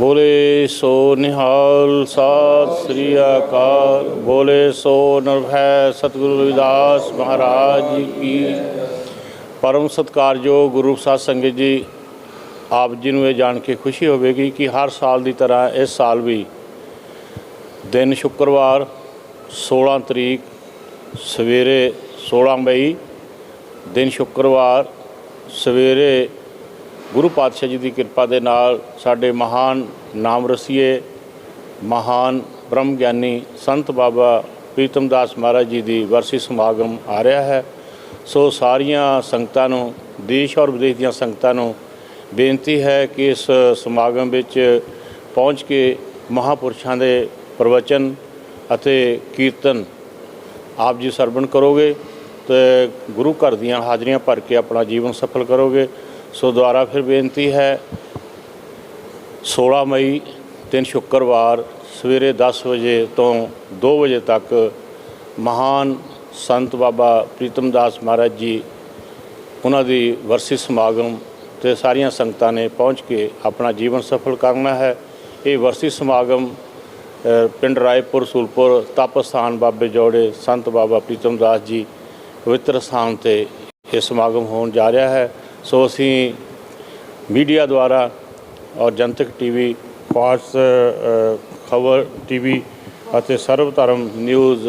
ਬੋਲੇ ਸੋ ਨਿਹਾਲ ਸਾਤ ਸ੍ਰੀ ਅਕਾਲ। ਬੋਲੇ ਸੋ ਨਿਰਭੈ ਸਤਿਗੁਰੂ ਰਵਿਦਾਸ ਮਹਾਰਾਜ ਜੀ ਕੀ। ਪਰਮ ਸਤਿਕਾਰਯੋਗ ਗੁਰੂ ਸਾਧ ਸੰਗਤ ਜੀ, ਆਪ ਜੀ ਨੂੰ ਇਹ ਜਾਣ ਕੇ ਖੁਸ਼ੀ ਹੋਵੇਗੀ ਕਿ ਹਰ ਸਾਲ ਦੀ ਤਰ੍ਹਾਂ ਇਸ ਸਾਲ ਵੀ ਦਿਨ ਸ਼ੁੱਕਰਵਾਰ 16 ਤਰੀਕ, ਸਵੇਰੇ 16 ਮਈ, ਦਿਨ ਸ਼ੁੱਕਰਵਾਰ, ਸਵੇਰੇ ਗੁਰੂ ਪਾਤਸ਼ਾਹ ਜੀ ਦੀ ਕਿਰਪਾ ਦੇ ਨਾਲ ਸਾਡੇ ਮਹਾਨ ਨਾਮ ਰਸੀਏ ਮਹਾਨ ਬ੍ਰਹਮ ਗਿਆਨੀ ਸੰਤ ਬਾਬਾ ਪ੍ਰੀਤਮ ਦਾਸ ਮਹਾਰਾਜ ਜੀ ਦੀ ਵਰਸੀ ਸਮਾਗਮ ਆ ਰਿਹਾ ਹੈ। ਸੋ ਸਾਰੀਆਂ ਸੰਗਤਾਂ ਨੂੰ, ਦੇਸ਼ ਔਰ ਵਿਦੇਸ਼ ਦੀਆਂ ਸੰਗਤਾਂ ਨੂੰ ਬੇਨਤੀ ਹੈ ਕਿ ਇਸ ਸਮਾਗਮ ਵਿੱਚ ਪਹੁੰਚ ਕੇ ਮਹਾਪੁਰਸ਼ਾਂ ਦੇ ਪ੍ਰਵਚਨ ਅਤੇ ਕੀਰਤਨ ਆਪ ਜੀ ਸਰਵਣ ਕਰੋਗੇ ਤੇ ਗੁਰੂ ਘਰ ਦੀਆਂ ਹਾਜ਼ਰੀਆਂ ਭਰ ਕੇ ਆਪਣਾ ਜੀਵਨ ਸਫਲ ਕਰੋਗੇ। ਸੋ ਦੁਆਰਾ ਫਿਰ ਬੇਨਤੀ ਹੈ 16 ਮਈ ਦਿਨ ਸ਼ੁੱਕਰਵਾਰ ਸਵੇਰੇ 10 ਵਜੇ ਤੋਂ 2 ਵਜੇ ਤੱਕ ਮਹਾਨ ਸੰਤ ਬਾਬਾ ਪ੍ਰੀਤਮ ਦਾਸ ਮਹਾਰਾਜ ਜੀ ਉਹਨਾਂ ਦੀ ਵਰਸੀ ਸਮਾਗਮ ਤੇ ਸਾਰੀਆਂ ਸੰਗਤਾਂ ਨੇ ਪਹੁੰਚ ਕੇ ਆਪਣਾ ਜੀਵਨ ਸਫਲ ਕਰਨਾ ਹੈ। ਇਹ ਵਰਸੀ ਸਮਾਗਮ ਪਿੰਡ ਰਾਏਪੁਰ, ਸੂਲਪੁਰ ਤਪ ਸਥਾਨ ਬਾਬੇ ਜੋੜੇ, ਸੰਤ ਬਾਬਾ ਪ੍ਰੀਤਮ ਦਾਸ ਜੀ ਪਵਿੱਤਰ ਸਥਾਨ ਤੇ ਇਹ ਸਮਾਗਮ ਹੋਣ ਜਾ ਰਿਹਾ ਹੈ। ਸੋ ਅਸੀਂ ਮੀਡੀਆ ਦੁਆਰਾ ਔਰ ਜਨਤਕ ਟੀਵੀ ਫਾਸਟ ਖਬਰ, ਟੀਵੀ ਅਤੇ ਸਰਵ ਧਰਮ ਨਿਊਜ਼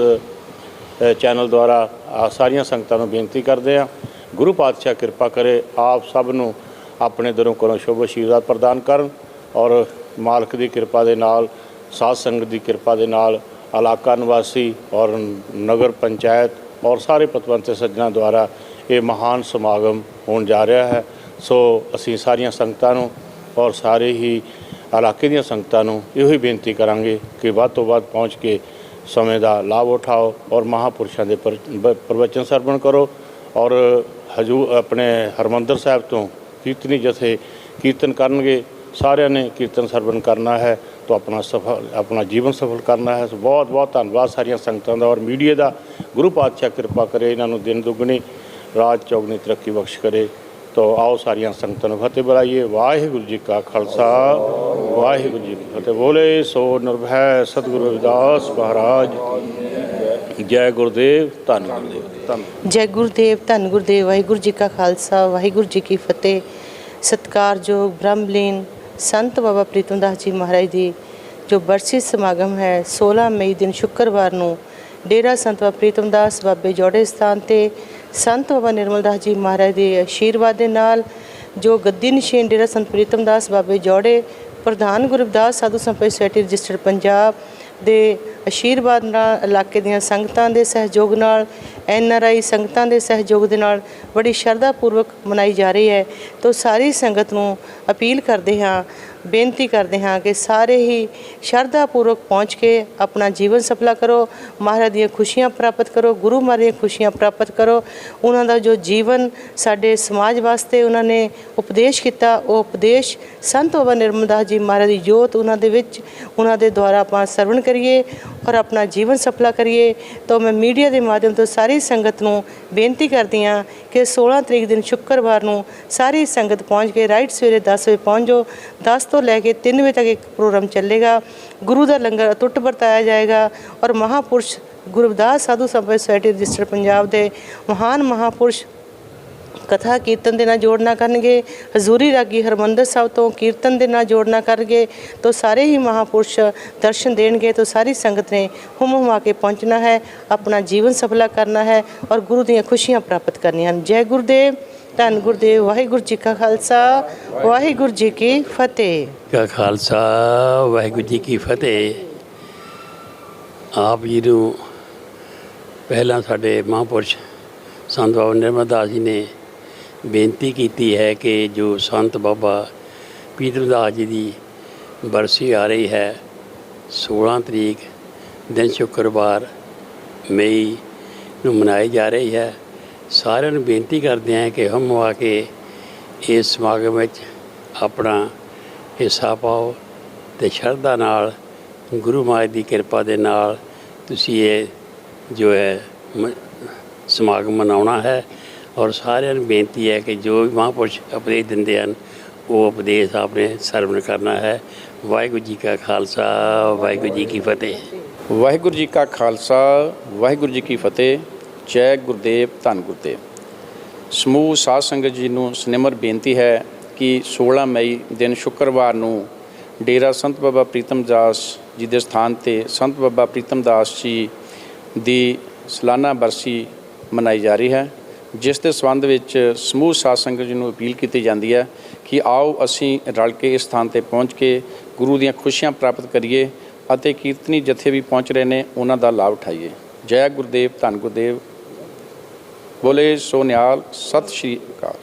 ਚੈਨਲ ਦੁਆਰਾ ਆ ਸਾਰੀਆਂ ਸੰਗਤਾਂ ਨੂੰ ਬੇਨਤੀ ਕਰਦੇ ਹਾਂ। ਗੁਰੂ ਪਾਤਸ਼ਾਹ ਕਿਰਪਾ ਕਰੇ ਆਪ ਸਭ ਨੂੰ ਆਪਣੇ ਦਰੋਂ ਕੋਲੋਂ ਸ਼ੁਭ ਅਸ਼ੀਰਵਾਦ ਪ੍ਰਦਾਨ ਕਰਨ ਔਰ ਮਾਲਕ ਦੀ ਕਿਰਪਾ ਦੇ ਨਾਲ, ਸਾਧ ਸੰਗਤ ਦੀ ਕਿਰਪਾ ਦੇ ਨਾਲ ਇਲਾਕਾ ਨਿਵਾਸੀ ਔਰ ਨਗਰ ਪੰਚਾਇਤ ਔਰ ਸਾਰੇ ਪਤਵੰਤੇ ਸੱਜਣਾ ਦੁਆਰਾ ਇਹ ਮਹਾਨ ਸਮਾਗਮ ਹੋਣ ਜਾ ਰਿਹਾ ਹੈ। ਸੋ ਅਸੀਂ ਸਾਰੀਆਂ ਸੰਗਤਾਂ ਨੂੰ ਔਰ ਸਾਰੇ ਹੀ ਇਲਾਕੇ ਦੀਆਂ ਸੰਗਤਾਂ ਨੂੰ ਇਹੋ ਹੀ ਬੇਨਤੀ ਕਰਾਂਗੇ ਕਿ ਵੱਧ ਤੋਂ ਵੱਧ ਪਹੁੰਚ ਕੇ ਸਮੇਂ ਦਾ ਲਾਭ ਉਠਾਓ ਔਰ ਮਹਾਪੁਰਸ਼ਾਂ ਦੇ ਪਰ- ਬ- ਪ੍ਰਵਚਨ ਸਰਵਣ ਕਰੋ। ਔਰ ਹਜੂ, ਆਪਣੇ ਹਰਮੰਦਰ ਸਾਹਿਬ ਤੋਂ ਕੀਰਤਨੀ ਜਥੇ ਕੀਰਤਨ ਕਰਨਗੇ। ਸਾਰਿਆਂ ਨੇ ਕੀਰਤਨ ਸਰਵਣ ਕਰਨਾ ਹੈ ਤੋਂ ਆਪਣਾ ਸਫਲ, ਆਪਣਾ ਜੀਵਨ ਸਫਲ ਕਰਨਾ ਹੈ। ਬਹੁਤ ਬਹੁਤ ਧੰਨਵਾਦ ਸਾਰੀਆਂ ਸੰਗਤਾਂ ਦਾ ਔਰ ਮੀਡੀਆ ਦਾ। ਗੁਰੂ ਪਾਤਸ਼ਾਹ ਕਿਰਪਾ ਕਰੇ ਇਹਨਾਂ ਨੂੰ ਦਿਨ ਦੁੱਗਣੀ ਰਾਜ ਚੌਗਣੀ ਤਰੱਕੀ ਬਖਸ਼ ਕਰੇ, ਤੋ ਆਓ ਸਾਰੀਆਂ ਸੰਗਤਾਂ ਨੂੰ ਫਤਿਹ ਬੁਲਾਈਏ। ਵਾਹਿਗੁਰੂ ਜੀ ਕਾ ਖਾਲਸਾ, ਵਾਹਿਗੁਰੂ ਜੀ ਕੀ ਫਤਿਹ। ਬੋਲੇ, ਸੋ ਨਿਰਭੈ ਸਤਿਗੁਰੂ ਰਵਿਦਾਸ ਮਹਾਰਾਜ ਜੈ ਗੁਰਦੇਵ, ਧੰਨ ਗੁਰਦੇਵ, ਧੰਨ ਜੈ ਗੁਰਦੇਵ, ਧੰਨ ਗੁਰਦੇਵ, ਵਾਹਿਗੁਰੂ ਜੀ ਕਾ ਖਾਲਸਾ, ਵਾਹਿਗੁਰੂ ਜੀ ਕੀ ਫਤਿਹ। ਸਤਕਾਰਯੋਗ ਬ੍ਰਹਮਲੀਨ ਸੰਤ ਬਾਬਾ ਪ੍ਰੀਤਮ ਦਾਸ ਜੀ ਮਹਾਰਾਜ ਦੀ ਜੋ ਬਰਸੀ ਸਮਾਗਮ ਹੈ 16 ਮਈ ਦਿਨ ਸ਼ੁੱਕਰਵਾਰ ਨੂੰ ਡੇਰਾ ਸੰਤ ਬਾਬਾ ਪ੍ਰੀਤਮ ਦਾਸ, ਬਾਬੇ ਜੋੜੇ ਸਥਾਨ ਤੇ ਸੰਤ ਬਾਬਾ ਨਿਰਮਲ ਦਾਸ ਜੀ ਮਹਾਰਾਜ ਦੇ ਆਸ਼ੀਰਵਾਦ ਦੇ ਨਾਲ ਜੋ ਗੱਦੀ ਨਿਸ਼ਾਨ ਡੇਰਾ ਸੰਤ ਪ੍ਰੀਤਮ ਦਾਸ, ਬਾਬੇ ਜੋੜੇ, ਪ੍ਰਧਾਨ ਗੁਰਦਾਸ ਸਾਧੂ ਸੰਪਰਕ ਸੋਸਾਇਟੀ ਰਜਿਸਟਰਡ ਪੰਜਾਬ ਦੇ ਆਸ਼ੀਰਵਾਦ ਨਾਲ ਇਲਾਕੇ ਦੀਆਂ ਸੰਗਤਾਂ ਦੇ ਸਹਿਯੋਗ ਨਾਲ, ਐਨ ਆਰ ਆਈ ਸੰਗਤਾਂ ਦੇ ਸਹਿਯੋਗ ਦੇ ਨਾਲ ਬੜੀ ਸ਼ਰਧਾ ਪੂਰਵਕ ਮਨਾਈ ਜਾ ਰਹੀ ਹੈ। ਤੋਂ ਸਾਰੀ ਸੰਗਤ ਨੂੰ ਅਪੀਲ ਕਰਦੇ ਹਾਂ, ਬੇਨਤੀ ਕਰਦੇ ਹਾਂ ਕਿ ਸਾਰੇ ਹੀ ਸ਼ਰਧਾ ਪੂਰਵਕ ਪਹੁੰਚ ਕੇ ਆਪਣਾ ਜੀਵਨ ਸਫਲਾ ਕਰੋ, ਮਹਾਰਾਜ ਦੀਆਂ ਖੁਸ਼ੀਆਂ ਪ੍ਰਾਪਤ ਕਰੋ, ਗੁਰੂ ਮਹਾਰਾਜ ਦੀਆਂ ਖੁਸ਼ੀਆਂ ਪ੍ਰਾਪਤ ਕਰੋ। ਉਹਨਾਂ ਦਾ ਜੋ ਜੀਵਨ ਸਾਡੇ ਸਮਾਜ ਵਾਸਤੇ ਉਹਨਾਂ ਨੇ ਉਪਦੇਸ਼ ਕੀਤਾ, ਉਹ ਉਪਦੇਸ਼ ਸੰਤ ਬਾਬਾ ਨਿਰਮਲਦਾਸ ਜੀ ਮਹਾਰਾਜ ਦੀ ਜੋਤ ਉਹਨਾਂ ਦੇ ਵਿੱਚ, ਉਹਨਾਂ ਦੇ ਦੁਆਰਾ ਆਪਾਂ ਸਰਵਣ ਕਰੀਏ ਔਰ ਆਪਣਾ ਜੀਵਨ ਸਫਲਾ ਕਰੀਏ, ਤਾਂ ਮੈਂ ਮੀਡੀਆ ਦੇ ਮਾਧਿਅਮ ਤੋਂ ਸਾਰੀ ਸੰਗਤ ਨੂੰ ਬੇਨਤੀ ਕਰਦੀ ਹਾਂ ਕਿ 16 ਤਰੀਕ ਦਿਨ ਸ਼ੁੱਕਰਵਾਰ ਨੂੰ ਸਾਰੀ ਸੰਗਤ ਪਹੁੰਚ ਕੇ ਰਾਈਟ ਸਵੇਰੇ 10 ਵਜੇ ਪਹੁੰਚ ਜਾਓ। 10 ਤੋਂ ਲੈ ਕੇ 3 ਵਜੇ ਤੱਕ ਇੱਕ ਪ੍ਰੋਗਰਾਮ ਚੱਲੇਗਾ। ਗੁਰੂ ਦਾ ਲੰਗਰ ਅਟੁੱਟ ਵਰਤਾਇਆ ਜਾਏਗਾ ਔਰ ਮਹਾਪੁਰਸ਼ ਗੁਰਦਾਸ ਸਾਧੂ ਸੰਪਰਕ ਸੋਸਾਇਟੀ ਰਜਿਸਟਰ ਪੰਜਾਬ ਦੇ ਮਹਾਨ ਮਹਾਪੁਰਸ਼ ਕਥਾ ਕੀਰਤਨ ਦੇ ਨਾਲ ਜੋੜਨਾ ਕਰਨਗੇ। ਹਜ਼ੂਰੀ ਰਾਗੀ ਹਰਮੰਦਰ ਸਾਹਿਬ ਤੋਂ ਕੀਰਤਨ ਦੇ ਨਾਲ ਜੋੜਨਾ ਕਰਨਗੇ। ਤਾਂ ਸਾਰੇ ਹੀ ਮਹਾਪੁਰਸ਼ ਦਰਸ਼ਨ ਦੇਣਗੇ। ਤਾਂ ਸਾਰੀ ਸੰਗਤ ਨੇ ਹੁਮ ਹੁਮਾ ਕੇ ਪਹੁੰਚਣਾ ਹੈ। ਆਪਣਾ ਜੀਵਨ ਸਫਲਾ ਕਰਨਾ ਹੈ ਔਰ ਗੁਰੂ ਦੀਆਂ ਖੁਸ਼ੀਆਂ ਪ੍ਰਾਪਤ ਕਰਨੀਆਂ ਹਨ। ਜੈ ਗੁਰਦੇਵ, ਧੰਨ ਗੁਰਦੇਵ, ਵਾਹਿਗੁਰੂ ਜੀ ਕਾ ਖਾਲਸਾ, ਵਾਹਿਗੁਰੂ ਜੀ ਕੀ ਫਤਿਹ। ਕਾ ਖਾਲਸਾ, ਵਾਹਿਗੁਰੂ ਜੀ ਕੀ ਫਤਿਹ। ਆਪ ਜੀ ਨੂੰ ਪਹਿਲਾਂ ਸਾਡੇ ਮਹਾਂਪੁਰਸ਼ ਸੰਤ ਬਾਬਾ ਨਿਰਮਲ ਦਾਸ ਜੀ ਨੇ ਬੇਨਤੀ ਕੀਤੀ ਹੈ ਕਿ ਜੋ ਸੰਤ ਬਾਬਾ ਪ੍ਰੀਤਮ ਦਾਸ ਜੀ ਦੀ ਬਰਸੀ ਆ ਰਹੀ ਹੈ 16 ਤਰੀਕ ਦਿਨ ਸ਼ੁੱਕਰਵਾਰ ਮਈ ਨੂੰ ਮਨਾਈ ਜਾ ਰਹੀ ਹੈ। ਸਾਰਿਆਂ ਨੂੰ ਬੇਨਤੀ ਕਰਦੇ ਹਾਂ ਕਿ ਹਮ ਆ ਕੇ ਇਸ ਸਮਾਗਮ ਵਿੱਚ ਆਪਣਾ ਹਿੱਸਾ ਪਾਓ ਤੇ ਸ਼ਰਧਾ ਨਾਲ, ਗੁਰੂ ਮਹਾਰਾਜ ਦੀ ਕਿਰਪਾ ਦੇ ਨਾਲ ਤੁਸੀਂ ਇਹ ਜੋ ਹੈ ਸਮਾਗਮ ਮਨਾਉਣਾ ਹੈ। ਔਰ ਸਾਰਿਆਂ ਨੂੰ ਬੇਨਤੀ ਹੈ ਕਿ ਜੋ ਵੀ ਮਹਾਂਪੁਰਸ਼ ਉਪਦੇਸ਼ ਦਿੰਦੇ ਹਨ, ਉਹ ਉਪਦੇਸ਼ ਆਪਣੇ ਸਰਵਣ ਕਰਨਾ ਹੈ। ਵਾਹਿਗੁਰੂ ਜੀ ਕਾ ਖਾਲਸਾ, ਵਾਹਿਗੁਰੂ ਜੀ ਕੀ ਫਤਿਹ। ਵਾਹਿਗੁਰੂ ਜੀ ਕਾ ਖਾਲਸਾ, ਵਾਹਿਗੁਰੂ ਜੀ ਕੀ ਫਤਿਹ। ਜੈ ਗੁਰਦੇਵ, ਧੰਨ ਗੁਰਦੇਵ। ਸਮੂਹ ਸਾਧ ਸੰਗਤ ਜੀ ਨੂੰ ਸਨਿਮਰ ਬੇਨਤੀ ਹੈ ਕਿ 16 ਮਈ ਦਿਨ ਸ਼ੁੱਕਰਵਾਰ ਨੂੰ ਡੇਰਾ ਸੰਤ ਬਾਬਾ ਪ੍ਰੀਤਮ ਦਾਸ ਜੀ ਦੇ ਸਥਾਨ ਤੇ ਸੰਤ ਬਾਬਾ ਪ੍ਰੀਤਮ ਦਾਸ ਜੀ ਦੀ ਸਾਲਾਨਾ ਬਰਸੀ ਮਨਾਈ ਜਾ ਰਹੀ ਹੈ। ਜਿਸ ਦੇ ਸੰਬੰਧ ਵਿੱਚ ਸਮੂਹ ਸਾਧ ਸੰਗਤ ਜੀ ਨੂੰ ਅਪੀਲ ਕੀਤੀ ਜਾਂਦੀ ਹੈ ਕਿ ਆਓ ਅਸੀਂ ਰਲ ਕੇ ਇਸ ਸਥਾਨ ਤੇ ਪਹੁੰਚ ਕੇ ਗੁਰੂ ਦੀਆਂ ਖੁਸ਼ੀਆਂ ਪ੍ਰਾਪਤ ਕਰੀਏ ਅਤੇ ਕੀਰਤਨੀ ਜਥੇ ਵੀ ਪਹੁੰਚ ਰਹੇ ਨੇ, ਉਹਨਾਂ ਦਾ ਲਾਭ ਉਠਾਈਏ। ਜੈ ਗੁਰਦੇਵ, ਧੰਨ ਗੁਰਦੇਵ। ਬੋਲੇ ਸੋਨਿਆਲ ਸਤਿ ਸ਼੍ਰੀ ਅਕਾਲ।